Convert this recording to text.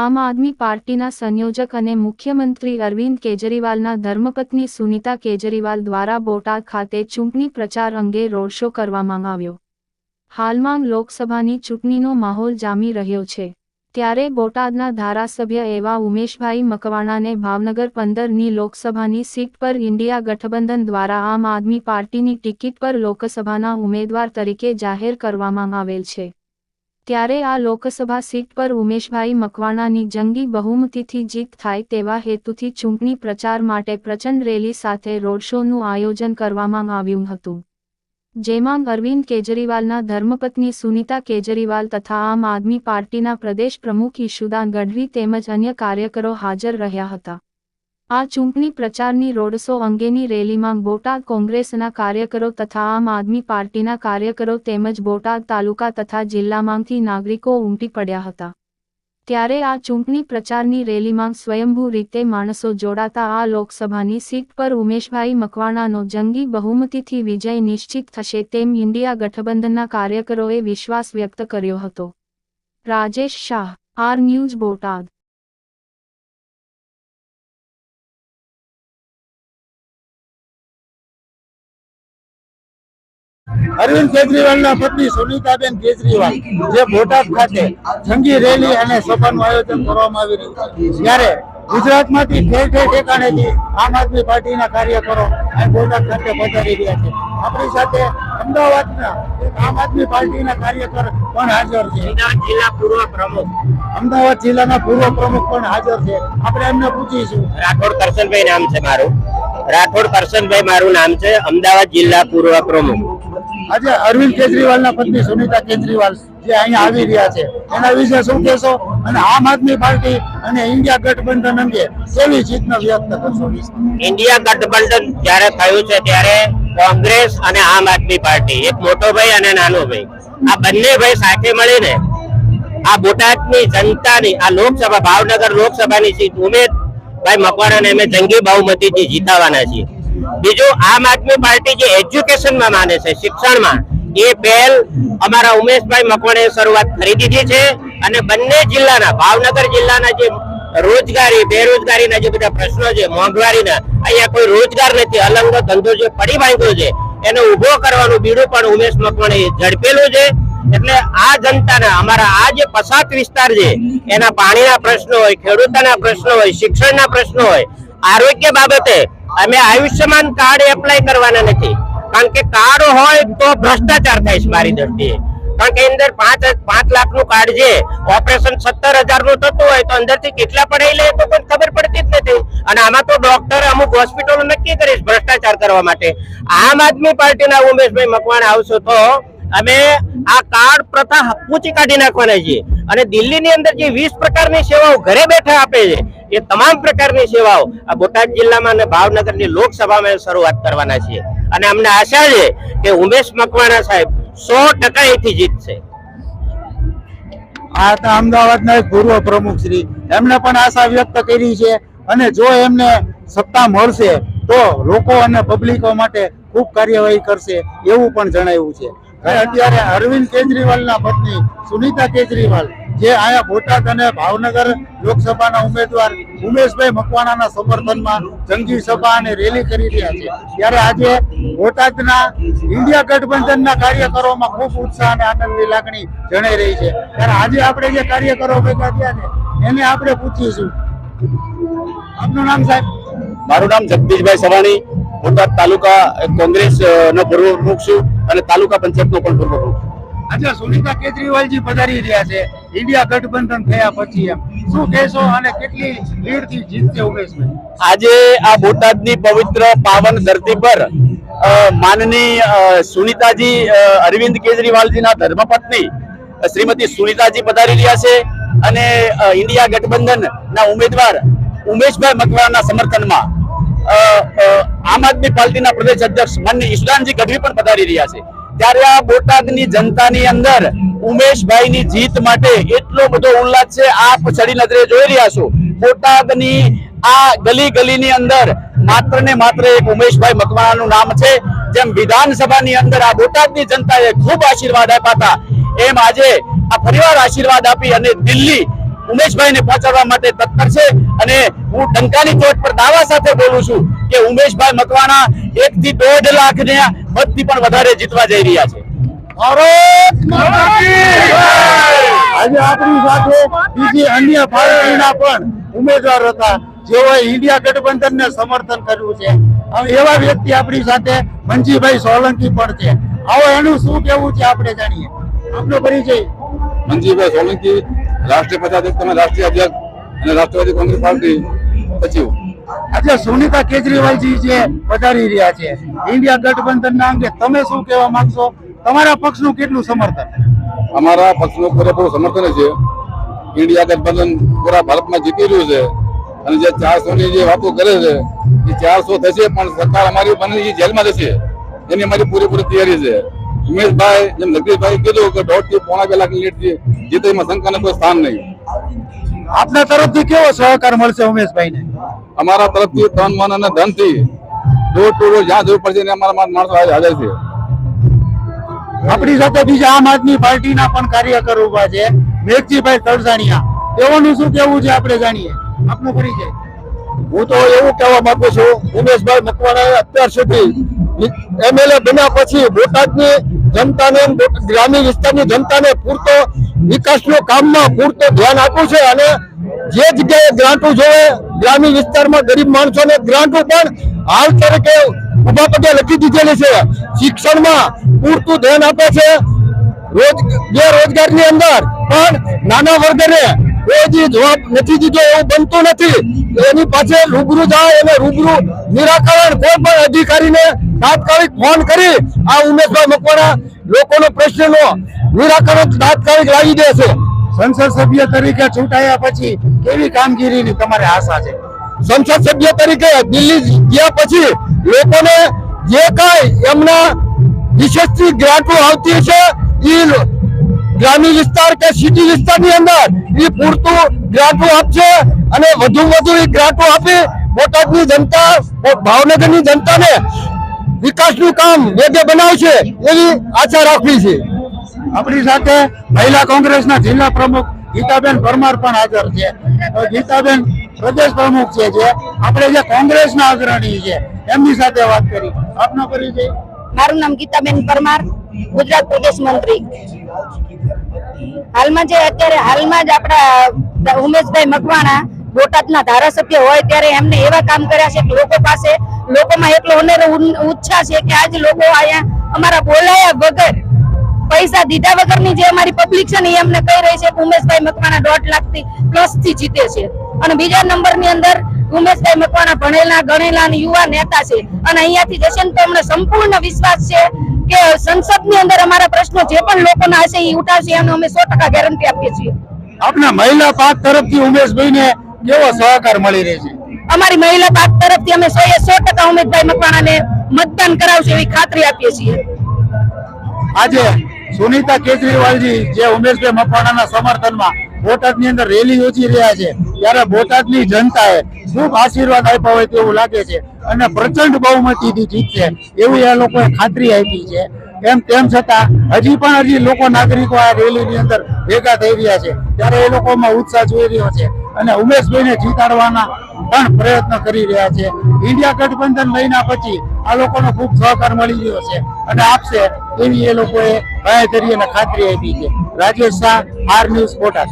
આમ આદમી પાર્ટીના સંયોજક અને મુખ્યમંત્રી અરવિંદ કેજરીવાલના ધર્મપત્ની સુનીતા કેજરીવાલ દ્વારા બોટાદ ખાતે ચૂંટણી પ્રચાર અંગે રોડ શો કરવામાં આવ્યો. હાલમાં લોકસભાની ચૂંટણીનો માહોલ જામી રહ્યો છે. ત્યારે બોટાદના ધારાસભ્ય એવા ઉમેશભાઈ મકવાણાને ભાવનગર પંદરની લોકસભાની સીટ પર ઇન્ડિયા ગઠબંધન દ્વારા આમ આદમી પાર્ટીની ટિકિટ પર લોકસભાના ઉમેદવાર તરીકે જાહેર કરવામાં આવેલ છે. ત્યારે આ લોકસભા સીટ પર ઉમેશભાઈ મકવાણાની જંગી બહુમતીથી જીત થાય તેવા હેતુથી ચૂંટણી પ્રચાર માટે પ્રચંડ રેલી સાથે રોડ શોનું આયોજન કરવામાં આવ્યું હતું. જેમાં અરવિંદ કેજરીવાલના ધર્મપત્ની સુનીતા કેજરીવાલ તથા આમ આદમી પાર્ટીના પ્રદેશ પ્રમુખ ઈશુદાન ગઢવી તેમજ અન્ય કાર્યકરો હાજર રહ્યા હતા. આ ચૂંટણી પ્રચારની રોડસો અંગેની રેલીમાં બોટાદ કોંગ્રેસના કાર્યકરો તથા આમ આદમી પાર્ટીના કાર્યકરો તેમજ બોટાદ તાલુકા તથા જિલ્લામાંથી નાગરિકો ઉમટી પડ્યા હતા. ત્યારે આ ચૂંટણી પ્રચારની રેલીમાં સ્વયંભૂ રીતે માણસો જોડાતા આ લોકસભાની સીટ પર ઉમેશભાઈ મકવાણાનો જંગી બહુમતીથી વિજય નિશ્ચિત થશે તેમ ઇન્ડિયા ગઠબંધનના કાર્યકરોએ વિશ્વાસ વ્યક્ત કર્યો હતો. Rajesh Shah, R News Botad. Arvind કેજરીવાલના પત્ની સુનીતાબેન કેજરીવાલ જે બોટાદ ખાતે જંગી રેલી અને સભાનું આયોજન કરવામાં આવી રહ્યું છે. ત્યારે ગુજરાતમાંથી ઠેર ઠેર ઠેકાણેથી આમ આદમી પાર્ટીના કાર્યકરો અહીં બોટાદ ખાતે પધારી રહ્યા છે. આપણી સાથે અમદાવાદના આમ આદમી પાર્ટીના કાર્યકર પણ હાજર છે. જિલ્લા પૂર્વ પ્રમુખ. અમદાવાદ જિલ્લાના પૂર્વ પ્રમુખ પણ હાજર છે. આપણે એમને પૂછીશું. રાઠોડ કરશનભાઈ નામ છે મારું. રાઠોડ કરશનભાઈ મારું નામ છે. અમદાવાદ જિલ્લા પૂર્વ પ્રમુખ. આજે અરવિંદ કેજરીવાલના પત્ની સુનિતા કેજરીવાલ જે અહીંયા આવી રહ્યા છે, એના વિશે શું કહેશો? અને આમ આદમી પાર્ટી અને ઇન્ડિયા ગઠબંધન અંગે કેવી ચિત્ત વ્યક્ત કરશો? ઇન્ડિયા ગઠબંધન જ્યારે થયું છે ત્યારે કોંગ્રેસ અને આમ આદમી પાર્ટી, એક મોટો ભાઈ અને નાનો ભાઈ. આ બંને ભાઈ સાથે મળીને આ બોટાદની જનતાની, આ લોકસભા, ભાવનગર લોકસભાની સીટ ઉમેદભાઈ મકવાણાને અમે જંગી બહુમતીથી જીતાવાના છીએ. બીજું, આમ આદમી પાર્ટી જે એજ્યુકેશનમાં માને છે, શિક્ષણમાં, એ પહેલ અમારા ઉમેશભાઈ મકવાણે શરૂઆત કરી દીધી છે અને બંને જિલ્લાના, ભાવનગર જિલ્લાના જે રોજગારી, બેરોજગારીના જે બધા પ્રશ્નો છે, મોંઘવારીના, અહીંયા કોઈ રોજગાર નથી, અલંગ ધંધો જે પડી ભાંગ્યો છે, એને ઊભો કરવાનું બીડું પણ ઉમેશ મકવાણે ઝડપેલું છે. એટલે આ જનતાના, અમારા આ જે પસાત વિસ્તાર છે, એના પાણીના પ્રશ્નો હોય, ખેડૂતોના પ્રશ્નો હોય, શિક્ષણના પ્રશ્નો હોય, આરોગ્ય બાબતે અમે આયુષ્યમાન કાર્ડ એપ્લાય કરવાના નથી. કારણ કે કાર્ડ હોય તો ભ્રષ્ટાચાર થાય છે મારી દ્રષ્ટિએ. કારણ કે અંદર પાંચ પાંચ લાખનું કાર્ડ છે, ઓપરેશન સત્તર હજારનું થતું હોય તો અંદરથી કેટલા પડાઈ લે તો કોઈ ખબર પડતી જ નથી. અને આમાં તો ડોક્ટર અમુક હોસ્પિટલો નક્કી કરીશ ભ્રષ્ટાચાર કરવા માટે. આમ આદમી પાર્ટીના ઉમેશભાઈ મકવાણ આવશો તો અમે આ કાર્ડ પ્રથા પૂછી કાઢી નાખવાના છીએ. અને દિલ્હીની અંદર જે વીસ પ્રકારની સેવાઓ ઘરે બેઠા આપે છે એ તમામ પ્રકારની સેવાઓ આ બોટાદ જિલ્લામાં અને ભાવનગરની લોકસભામાં શરૂઆત કરવાના છીએ. અને અમને આશા છે કે ઉમેશ મકવાણા સાહેબ સો ટકા એથી જીતશે. આ તો અમદાવાદના એક પૂર્વ પ્રમુખ શ્રી. એમને પણ આશા વ્યક્ત કરી છે. અને જો એમને સત્તા મળશે, તો લોકો અને પબ્લિકો માટે ખૂબ કાર્યવાહી કરશે એવું પણ જણાવ્યું છે. અત્યારે અરવિંદ કેજરીવાલના પત્ની સુનીતા કેજરીવાલ, જે અહીંયા બોટાદ અને ભાવનગર લોકસભાના ઉમેદવાર ઉમેશભાઈ મકવાણાના સમર્થનમાં જંગી સભા અને રેલી કરી રહ્યા છે. ત્યારે આજે બોટાદના ઇન્ડિયા ગઠબંધનના કાર્યકરોમાં ખૂબ ઉત્સાહ અને આનંદની લાગણી જણાઈ રહી છે. ત્યારે આજે આપણે જે કાર્યકરો ભેગા થયા છે, એને આપણે પૂછીશું. આપનું નામ સાહેબ? મારું નામ જગદીશભાઈ સવાણી, બોટાદ તાલુકા કોંગ્રેસ નો પૂર્વ પ્રમુખ છું. અને તાલુકા પંચાયત નો પણ છું. આજે સુનીતા કેજરીવાલજી પધારી રહ્યા છે. ઇન્ડિયા ગઠબંધન થયા પછી એમ. શું કહેશો અને કેટલી લીડથી જીતશે ઉમેશભાઈ? આજે આ બોટાદની પવિત્ર પાવન ધરતી પર માનની સુનિતાજી અરવિંદ કેજરીવાલજીના ધર્મપત્ની શ્રીમતી સુનીતાજી પધારી રહ્યા છે અને ઇન્ડિયા ગઠબંધન ના ઉમેદવાર ઉમેશભાઈ મકવાણાના સમર્થનમાં આમ આદમી પાર્ટીના પ્રદેશ અધ્યક્ષ માન્ય ઈશુદાનજી ગઢવી પણ પધારી રહ્યા છે. ત્યારે આ બોટાદની જનતાની અંદર ઉમેશભાઈની જીત માટે એટલો બધો ઉલ્લાસ છે, આપ ચડી નજરે જોઈ રહ્યા છો. બોટાદની આ ગલી ગલીની અંદર માત્ર ને માત્ર એક ઉમેશભાઈ મકવાણાનું નામ છે. જેમ વિધાનસભાની અંદર આ બોટાદની જનતાએ ખૂબ આશીર્વાદ આપ્યા હતા. એમ આજે આ ફરીવાર આશીર્વાદ આપી અને દિલ્હી ઉમેશભાઈને પહોંચાડવા માટે તત્પર છે અને હું ડંકાની ચોટ પર દાવા સાથે બોલું છું કે ઉમેશભાઈ મકવાણા એક થી દોઢ લાખ ને મતથી પણ વધારે જીતવા જઈ રહ્યા છે. ભારત માતા કી જય! આજે આપણી સાથે બીજી અન્ય પાર્ટીના પણ ઉમેદવાર હતા જેઓએ ઇન્ડિયા ગઠબંધનને સમર્થન કર્યું છે. હવે એવા વ્યક્તિ આપણી સાથે મંજીભાઈ સોલંકી પણ છે. આવો એનું શું કેવું છે આપણે જાણીએ. આપનો પરિચય. મનજીભાઈ સોલંકી રાષ્ટ્રીય પદાધિક તમે રાષ્ટ્રીય અધ્યક્ષ અને રાષ્ટ્રવાદી કોંગ્રેસ પાર્ટી સચિવ. આજે સુનીતા કેજરીવાલજી જે પધારી રહ્યા છે ઇન્ડિયા ગઠબંધનના અંગે તમે શું કહેવા માંગશો? તમારા પક્ષનું કેટલું સમર્થન? અમારા પક્ષનું પૂરેપૂરું સમર્થન છે. ઇન્ડિયા ગઠબંધન પૂરા ભારતમાં જીતી રહ્યું છે. અને જે ચારસો ની જે વાતો કરે છે એ ચારસો થશે પણ સરકાર અમારી બને જેલમાં જશે. એની અમારી પૂરેપૂરી તૈયારી છે. ઉમેશભાઈ જેમ જગદીશભાઈ કીધું કે દોઢથી પોણા બે લાખ જે તો એમાં શંકાને કોઈ સ્થાન નહીં. આપના તરફથી કેવો સહકાર મળશે ઉમેશભાઈને? અમારા તરફથી તન મન અને ધનથી દોઢ ટુ ડોર જ્યાં જવું પડશે અમારા માણસો હાજર છે. આપણી સાથે બીજા આમ આદમી પાર્ટીના પણ કાર્યકર ઊભા છે. મેઘજીભાઈ તળસાણીયા તેઓનું શું કેવું છે આપણે જાણીએ? આપનો પરિચય. હું તો એવું કહેવા માંગુ છું ઉમેશભાઈ મકવાણાએ અત્યાર સુધી એમએલએ બન્યા પછી બોટાદની જનતાને, ગ્રામીણ વિસ્તારની જનતાને પૂરતો વિકાસનો કામમાં પૂરતો ધ્યાન આપ્યું છે અને જે જગ્યાએ ગ્રાન્ટો જોવે ગ્રામીણ વિસ્તારમાં ગરીબ માણસોને ગ્રાન્ટો પણ હાલ તરીકે ઊભા પગે લખી દીધેલી છે. શિક્ષણમાં પૂરતું ધ્યાન આપે છે. રોજ, બેરોજગારની અંદર પણ નાના વર્ગને કોઈ જવાબ નથી દીધો એવું બનતું નથી. એની પાસે રૂબરૂ જાય અને રૂબરૂ નિરાકરણ કોઈ પણ અધિકારીને તાત્કાલિક ફોન કરી આ ઉમેશભાઈ મકવાણા લોકોનો પ્રશ્નનો નિરાકરણ તાત્કાલિક લાવી દેશે. સંસદ સભ્ય તરીકે ચૂંટાયા પછી કેવી કામગીરીની તમારે આશા છે? સંસદ સભ્ય તરીકે દિલ્હી ગયા પછી લોકોને જે કાંઈ એમના વિશેષથી ગ્રાન્ટો આવતી છે એ ગ્રામીણ વિસ્તાર કે સિટી વિસ્તારની અંદર એ પૂરતું ગ્રાન્ટો આપશે અને વધુ વધુ એ ગ્રાન્ટો આપી બોટાદની જનતા ભાવનગરની જનતાને વિકાસનું કામ વેગે બનાવશે એવી આશા રાખવી છે. આપણી સાથે મહિલા કોંગ્રેસના જિલ્લા પ્રમુખ ગીતાબેન પરમાર પણ હાજર છે. ગીતાબેન પ્રદેશ પ્રમુખ છે જે આપણે જે કોંગ્રેસના અગ્રણી છે એમની સાથે વાત કરી. આપનો પરિચય મારું નામ ગીતાબેન પરમાર ગુજરાત પ્રદેશ મંત્રી. હાલમાં જે અત્યારે હાલમાં જ આપણા ઉમેશભાઈ મકવાણા બોટાદના ધારાસભ્ય હોય ત્યારે એમને એવા કામ કર્યા છે કે લોકો પાસે લોકોમાં એટલો અનેરો ઉત્સાહ છે કે આજ લોકો અહીંયા અમારા બોલાયા વગર, પૈસા દીધા વગરની જે અમારી પબ્લિક છે ને એ અમને કહી રહી છે ઉમેશભાઈ મકવાણા દોઢ લાખથી પ્લસથી જીતે છે. અને બીજા નંબરની અંદર ઉમેશભાઈ મકવાણા ભણેલા, ગણેલા અને યુવા નેતા છે. અને અહીંયાથી જશે ને તો અમને સંપૂર્ણ વિશ્વાસ છે કે સંસદની અંદર અમારા પ્રશ્નો જે પણ લોકોના હશે એ ઉઠાવશે એનો અમે સો ટકા ગેરંટી આપીએ છીએ. આપના મહિલા પાક તરફથી ઉમેશભાઈને કેવો સહકાર મળી રહે છે? અમારી મહિલા પાક તરફથી અમે સો એ સો ટકા ઉમેશભાઈ મકવાણાને મતદાન કરાવશે એવી ખાતરી આપીએ છીએ. આજે સુનીતા કેજરીવાલજી જે ઉમેશભાઈ મકવાણાના સમર્થનમાં બોટાદની અંદર રેલી યોજી રહ્યા છે, ત્યારે બોટાદની જનતાએ ખૂબ આશીર્વાદ આપ્યા હોય તેવું લાગે છે અને પ્રચંડ બહુમતીથી જીતશે, એવી આ લોકોએ ખાતરી આપી છે. એમ તેમ છતાં હજી પણ હજી લોકો નાગરિકો આ રેલીની અંદર ભેગા થઈ રહ્યા છે. ત્યારે એ લોકોમાં ઉત્સાહ જોઈ રહ્યો છે અને ઉમેશભાઈને જીતાડવાના પણ પ્રયત્ન કરી રહ્યા છે. ઇન્ડિયા ગઠબંધન મહિના પછી આ લોકોનો ખૂબ સહકાર મળી રહ્યો છે અને આપશે એવી એ લોકોએ બાંહેધરી અને ખાતરી આપી છે. Rajesh Shah R News Botad.